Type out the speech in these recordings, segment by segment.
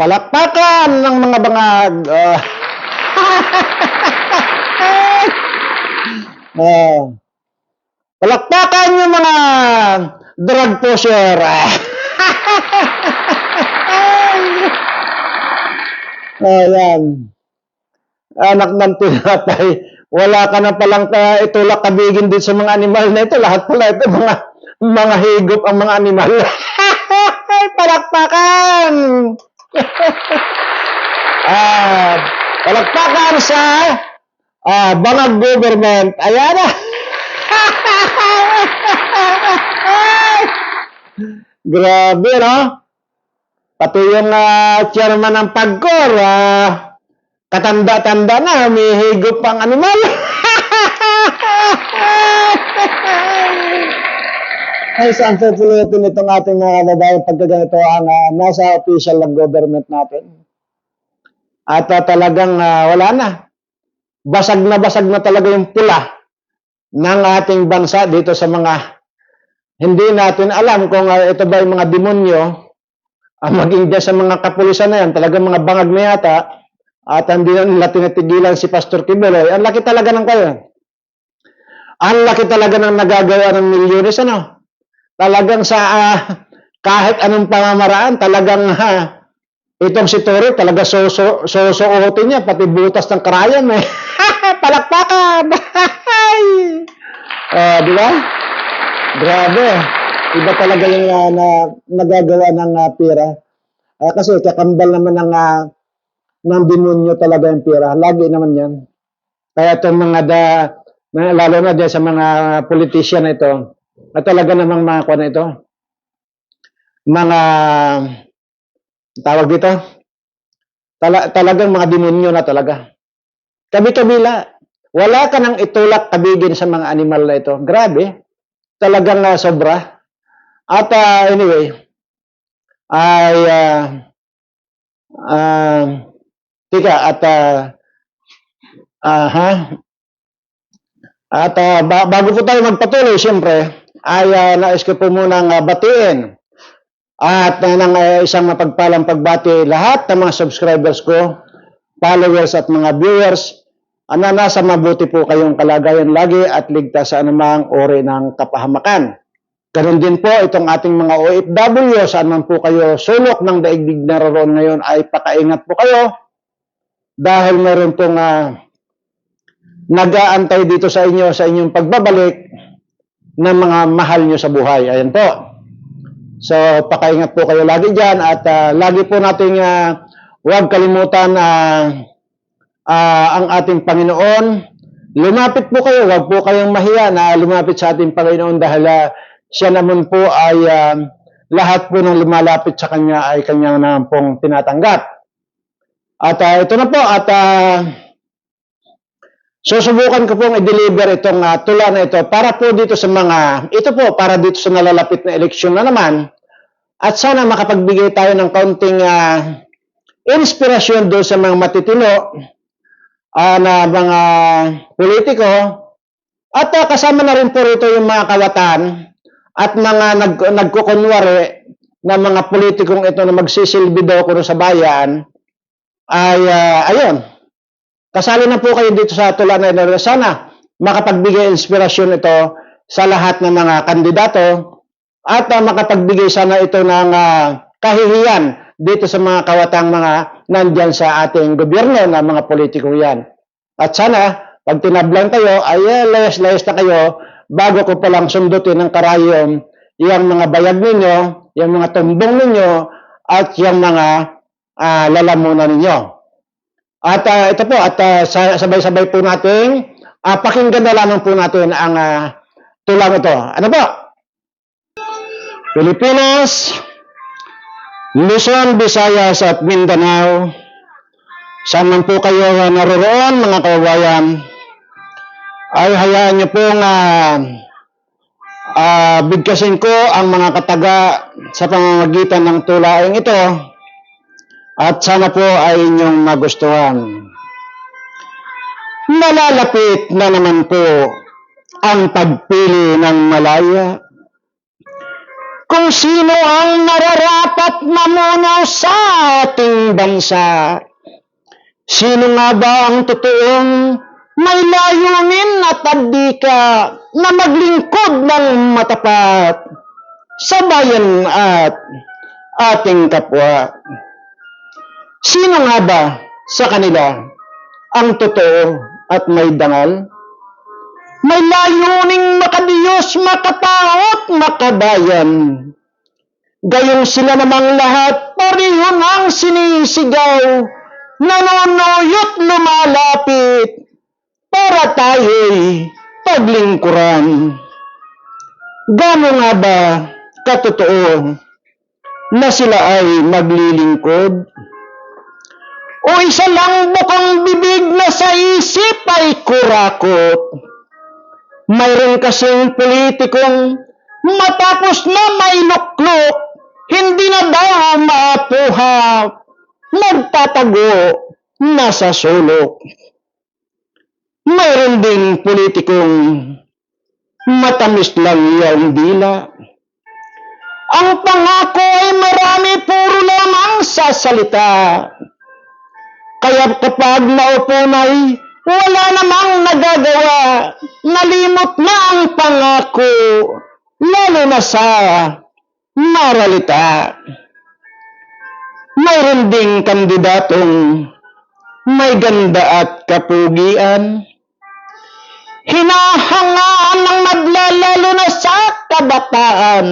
Palakpakan ng mga bangag. Ah. Ah. palakpakan yung mga drug pusher. Ayan. Anak ng tinatay. Wala ka na palang uh, itulak kabigin din sa mga animal na ito. Lahat pala ito mga mga higop ang mga animal. Palakpakan! Ah, palakpakan sa ah, bangag government. Ayan na. Grabe, no? Pati yung ah, chairman ng PAGCOR, ah, katanda-tanda na, may higop pang animal. Ay, saan pupulutin itong ating mga kababayan pagka ganito ang ah, nasa official ng government natin? At ah, talagang ah, wala na. Basag na basag na talaga yung pula ng ating bansa dito sa mga hindi natin alam kung ah, ito ba yung mga demonyo ang maging dyan sa mga kapulisan na yan, talagang mga bangag na yata, at hindi na nila tinatigilan si Pastor Kibeloy. Ang laki talaga ng kayo. Ang laki talaga ng nagagawa ng milyones, ano? Talagang sa ah, kahit anong pamamaraan, talagang ha, itong si Toro, talaga so-so, so-so niya, pati butas ng karayan, eh. Palakpakan! Ah, di ba? Grabe. Iba talaga yung ah, na, nagagawa ng uh, pera. Ah, kasi kakambal naman ng, ah, ng demonyo talaga yung pera. Lagi naman yan. Kaya itong mga da, na, lalo na dyan sa mga politician na ito, at talaga namang mga kuha na ito, mga, tawag dito, tala, talagang mga demonyo na talaga. Kabi-kabila, wala ka nang itulak kabigin sa mga animal na ito. Grabe. Talagang uh, sobra. At uh, anyway, ay uh, uh, tika at uh, uh, ha? At uh, ba- bago po tayo magpatuloy, siyempre, ay uh, nais ko po munang uh, batiin at uh, uh, isang mapagpalang pagbati lahat ng mga subscribers ko, followers at mga viewers na nasa mabuti po kayong kalagayan lagi at ligtas sa anumang uri ng kapahamakan. Ganon din po itong ating mga OFW, saan man po kayo sulok ng daigdig na roon ngayon ay pakaingat po kayo dahil meron pong uh, nag-aantay dito sa inyo sa inyong pagbabalik ng mga mahal nyo sa buhay. Ayan po. So, pakaingat po kayo lagi dyan at uh, lagi po nating uh, huwag kalimutan uh, uh, ang ating Panginoon. Lumapit po kayo, huwag po kayong mahiya na lumapit sa ating Panginoon dahil uh, siya naman po ay uh, lahat po ng lumalapit sa Kanya ay Kanyang naman pong tinatanggap. At uh, ito na po, at uh, susubukan ko pong i-deliver itong uh, tula na ito para po dito sa mga, ito po, para dito sa nalalapit na eleksyon na naman. At sana makapagbigay tayo ng kaunting uh, inspirasyon doon sa mga matitino uh, na mga politiko at uh, kasama na rin po rito yung mga kawatan at mga nag, nagkukunwari na mga politikong ito na magsisilbi daw kuno sa bayan ay uh, ayun kasali na po kayo dito sa tula na sana makapagbigay inspirasyon ito sa lahat ng mga kandidato at uh, makapagbigay sana ito ng uh, kahihiyan dito sa mga kawatang mga nandyan sa ating gobyerno na mga politiko yan. At sana, pag tinablan kayo, ay uh, layas-layas na kayo bago ko palang sundutin ng karayom yung mga bayag ninyo, yung mga tumbong ninyo, at yung mga uh, lalamunan ninyo. At uh, ito po, at uh, sabay-sabay po natin, uh, pakinggan na lamang po natin ang uh, tulang ito. Ano po? Pilipinas, Luzon, Visayas at Mindanao. Saan man po kayo naroroon mga kababayan, ay hayaan niyo pong uh, uh, bigkasin ko ang mga kataga sa pamamagitan ng tulaing ito at sana po ay inyong magustuhan. Malalapit na naman po ang pagpili ng malaya. Kung sino ang nararapat mamuno sa ating bansa. Sino nga ba ang totoong may layunin at abdika na maglingkod ng matapat sa bayan at ating kapwa? Sino nga ba sa kanila ang totoo at may dangal? May layuning makadiyos, makatao at makabayan. Gayong sila namang lahat pareho nang sinisigaw, nanonuyot lumalapit para tayo'y paglingkuran. Gano'n nga ba katotoo na sila ay maglilingkod? O isa lang bukang bibig na sa isip ay kurakot? Mayroon kasing politikong matapos na may luklok, hindi na daw maapuhap, nagtatago nasa sulok. Mayroon ding politikong matamis lang yung dila. Ang pangako ay marami puro lamang sa salita. Kaya kapag naupo na'y wala namang nagagawa, nalimot na ang pangako, lalo na sa maralita. Mayroon ding kandidatong may ganda at kapugian, hinahangaan ng maglalalo na sa kabataan.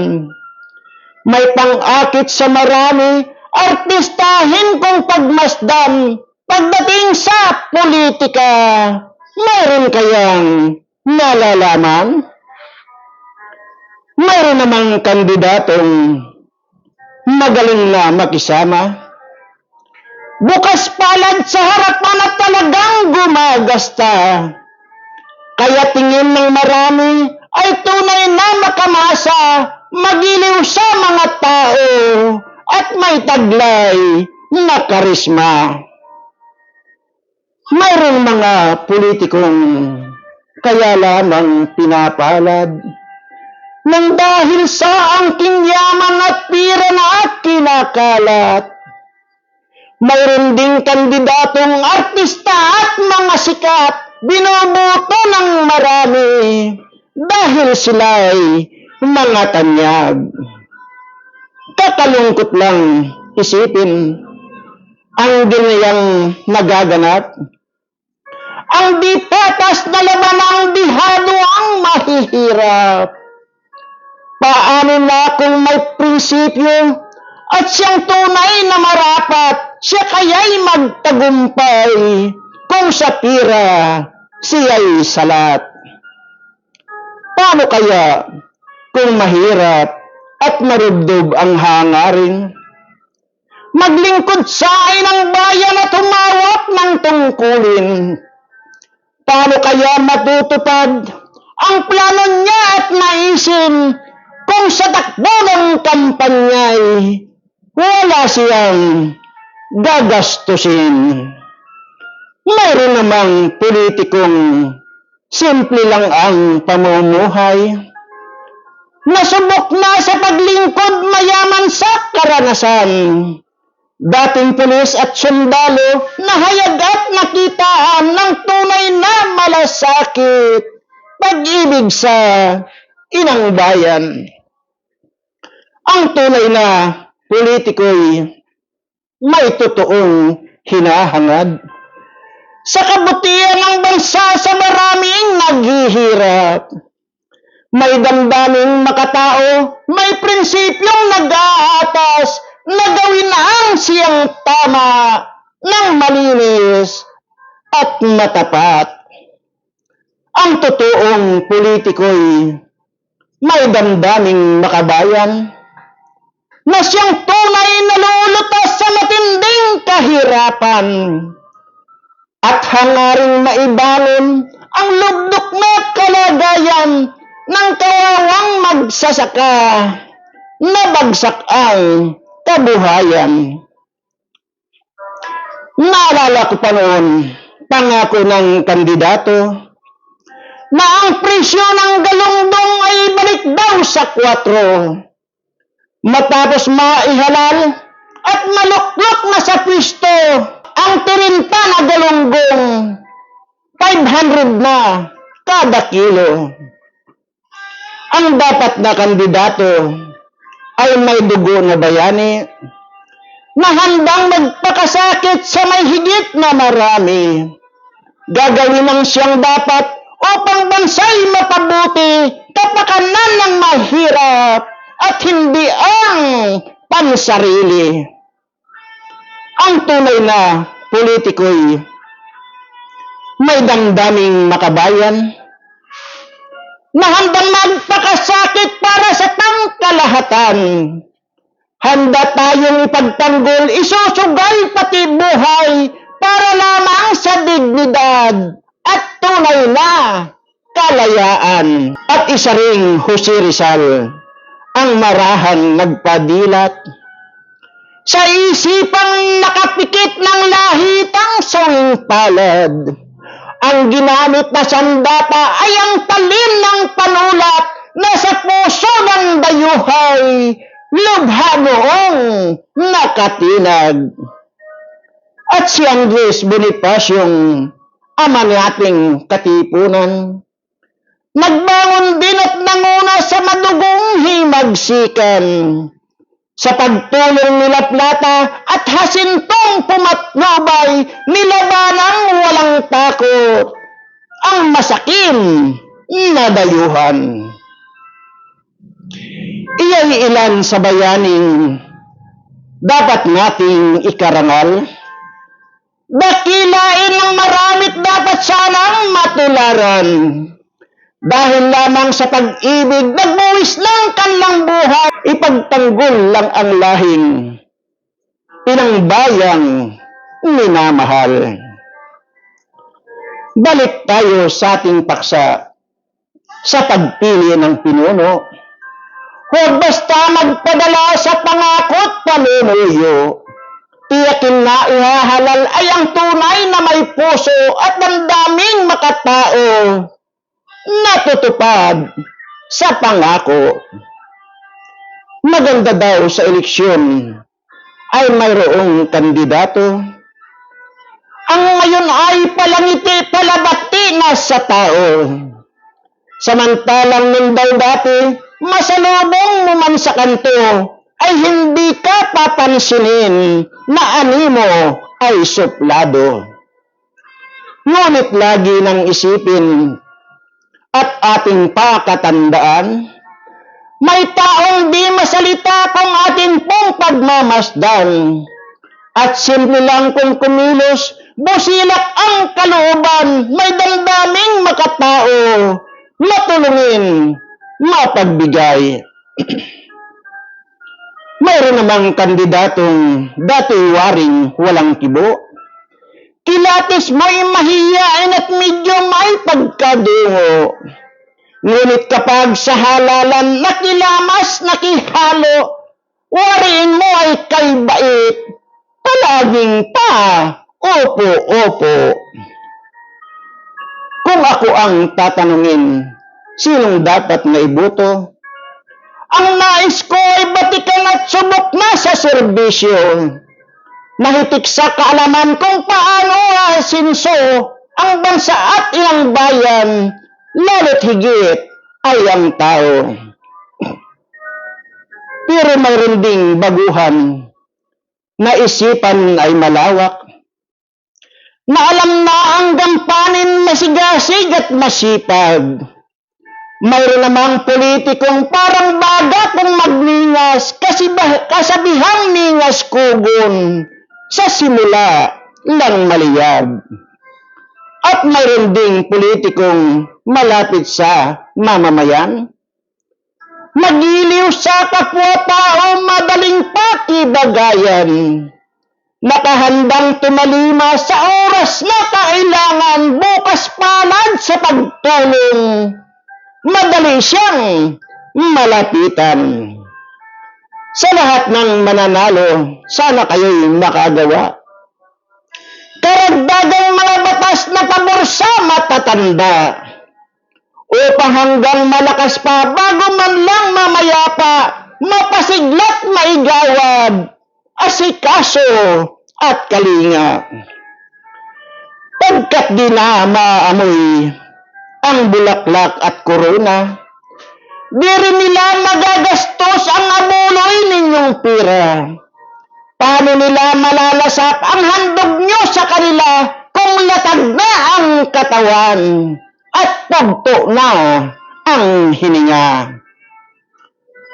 May pang-akit sa marami, artistahin kung pagmasdan, pagdating sa politika, mayroon kayang nalalaman? Mayroon namang kandidatong magaling na makisama. Bukas palad sa harapan at talagang gumagasta. Kaya tingin ng marami ay tunay na makamasa, magiliw sa mga tao at may taglay na karisma. Mayroong mga politikong kaya lamang pinapalad nang dahil sa angking yaman at pira na at kinakalat. Mayroon ding kandidatong artista at mga sikat, binoboto ng marami dahil sila'y mga tanyag. Kakalungkot lang isipin ang ganiyang nagaganap. Ang di patas na laman ang dihado ang mahihirap. Paano na kung may prinsipyo at siyang tunay na marapat, siya kaya'y magtagumpay kung sa pira siya'y salat. Paano kaya kung mahirap at marubdob ang hangarin? Maglingkod sa ay ng bayan at humawak ng tungkulin. Paano kaya matutupad ang plano niya at naisin kung sa takbo ng kampanya'y wala siyang gagastusin? Mayroon namang politikong simple lang ang pamumuhay. Nasubok na sa paglingkod mayaman sa karanasan. Dating pulis at sundalo na hayag at nakitaan ng tunay na malasakit. Pag-ibig sa inang bayan. Ang tunay na politiko'y may totoong hinahangad. Sa kabutihan ng bansa sa maraming naghihirap. May damdaming makatao, may prinsipyong nag-aatas na gawin ang siyang tama ng malinis at matapat. Ang totoong politiko'y may damdaming makabayan na siyang tunay na lulutas sa matinding kahirapan at hangaring maibangon ang lugdok na kalagayan ng kawawang magsasaka na bagsak ang kabuhayan. Naalala ko pa noon, pangako ng kandidato, na ang presyo ng galunggong ay balik daw sa 4. Matapos maihalal at maluklok na sa pisto ang tirinta na galunggong 500 na kada kilo. Ang dapat na kandidato ay may dugo na bayani na handang magpakasakit sa may higit na marami. Gagawin ang siyang dapat upang bansay mapabuti kapakanan ng mahirap at hindi ang pansarili. Ang tunay na politiko'y may damdaming makabayan na handang magpakasakit para sa pangkalahatan. Handa tayong ipagtanggol, isusugay pati buhay para lamang sa dignidad at tunay na kalayaan. At isa ring Jose Rizal, ang marahan nagpadilat sa isipang nakapikit ng lahitang sawing palad. Ang ginamit na sandata ay ang talim ng panulat na sa puso ng dayuhay lubha noong nakatinag. At si Andres Bonifaciong ama nating katipunan, nagbangon din at nanguna sa madugong himagsikan sa pagtulong nila Plata at Hasintong nilabanang walang takot ang masakim na dayuhan. Iya'y ilan sa bayaning dapat nating ikarangal. Dakilain ang maramit dapat sanang matularan. Dahil lamang sa pag-ibig, nagbuwis ng kanlang buhay, ipagtanggol lang ang lahing pinangbayang minamahal. Balik tayo sa ating paksa sa pagpili ng pinuno. Huwag basta magpadala sa pangakot panunuyo. Tiyakin na ihahalal ay ang tunay na may puso at damdaming makatao natutupad sa pangako. Maganda daw sa eleksyon ay mayroong kandidato. Ang ngayon ay palangiti palabati na sa tao. Samantalang nung daw dati, masalubong mo man sa kanto, ay hindi ka papansinin na animo ay suplado. Ngunit lagi nang isipin at ating pakatandaan, may taong di masalita kung atin pong pagmamasdan. At simple lang kung kumilos, busilak ang kalooban, may damdaming makatao, matulungin, mapagbigay. Mayroon namang kandidatong dati waring walang kibo. Kilatis mo'y mahiyain at medyo may pagkadungo. Ngunit kapag sa halalan nakilamas, nakihalo, wariin mo ay kay bait, palaging pa, opo, opo. Kung ako ang tatanungin, sinong dapat na iboto? Ang nais ko ay batikan at subok na sa serbisyo. Nahitik sa kaalaman kung paano asinso ang bansa at ilang bayan, lalo't higit ay ang tao. Pero mayroon ding baguhan na isipan ay malawak, na alam na ang gampanin masigasig at masipag. Mayroon namang politikong parang baga kung magningas kasi kasabihang ningas kugon sa simula lang maliyab. At mayroon ding politikong malapit sa mamamayan. Nagiliw sa kapwa-tao madaling pakibagayan. Nakahandang tumalima sa oras na kailangan bukas palad sa pagtulong madali siyang malapitan. Sa lahat ng mananalo, sana kayo'y makagawa. Karagdagang mga batas na pabor sa matatanda upang hanggang malakas pa bago man lang mamaya pa mapasiglat maigawad asikaso at kalinga. Pagkat di na maamoy ang bulaklak at korona, di rin nila magagastos ang amuloy ninyong pira. Paano nila malalasap ang handog nyo sa kanila kung latag na ang katawan at pagto na ang hininga?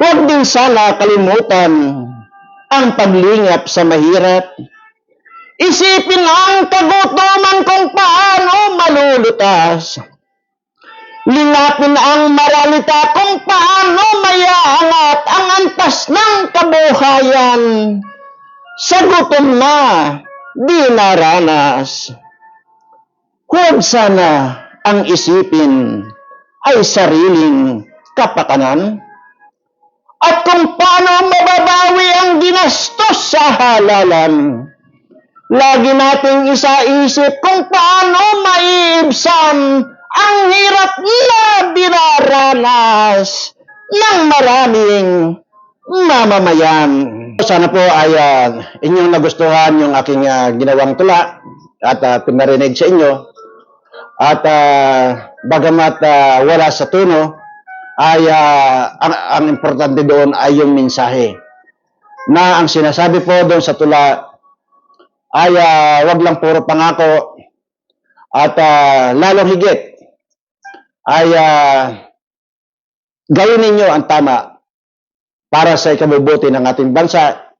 Huwag din sana kalimutan ang paglingap sa mahirap. Isipin ang kagutuman kung paano malulutas. Lingapin ang maralita kung paano mayaangat ang antas ng kabuhayan. Sa gutom na, di naranas. Huwag sana ang isipin ay sariling kapakanan. At kung paano sa halalan. Lagi nating isaisip kung paano maiibsan ang hirap na dinaranas ng maraming mamamayan. Sana po ay ah, inyong nagustuhan yung aking ah, ginawang tula at uh, pinarinig sa inyo. At ah, bagamat ah, wala sa tono, ay ah, ang, ang importante doon ay yung mensahe. Na ang sinasabi po doon sa tula ay ah, wag lang puro pangako at ah, lalong higit ay ah, gawin ninyo ang tama para sa ikabubuti ng ating bansa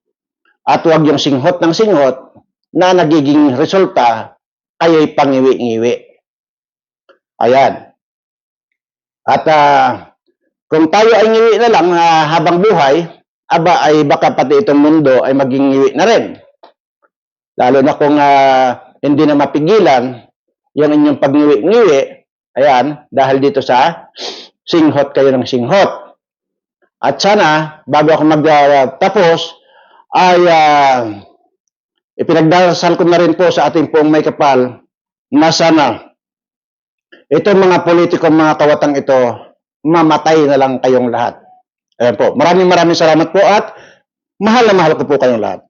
at huwag yung singhot ng singhot na nagiging resulta ay pangiwi-ngiwi. Ayan. At ah, kung tayo ay ngiwi na lang ah, habang buhay, aba ay baka pati itong mundo ay maging ngiwi na rin. Lalo na kung ah, hindi na mapigilan yung inyong pagngiwi-ngiwi, ayan, dahil dito sa singhot kayo ng singhot. At sana, bago ako magtapos, ay ah, ipinagdasal ko na rin po sa ating pong may kapal na sana itong mga politiko, mga kawatang ito, mamatay na lang kayong lahat. Ayan po. Maraming maraming salamat po at mahal na mahal ko po kayong lahat.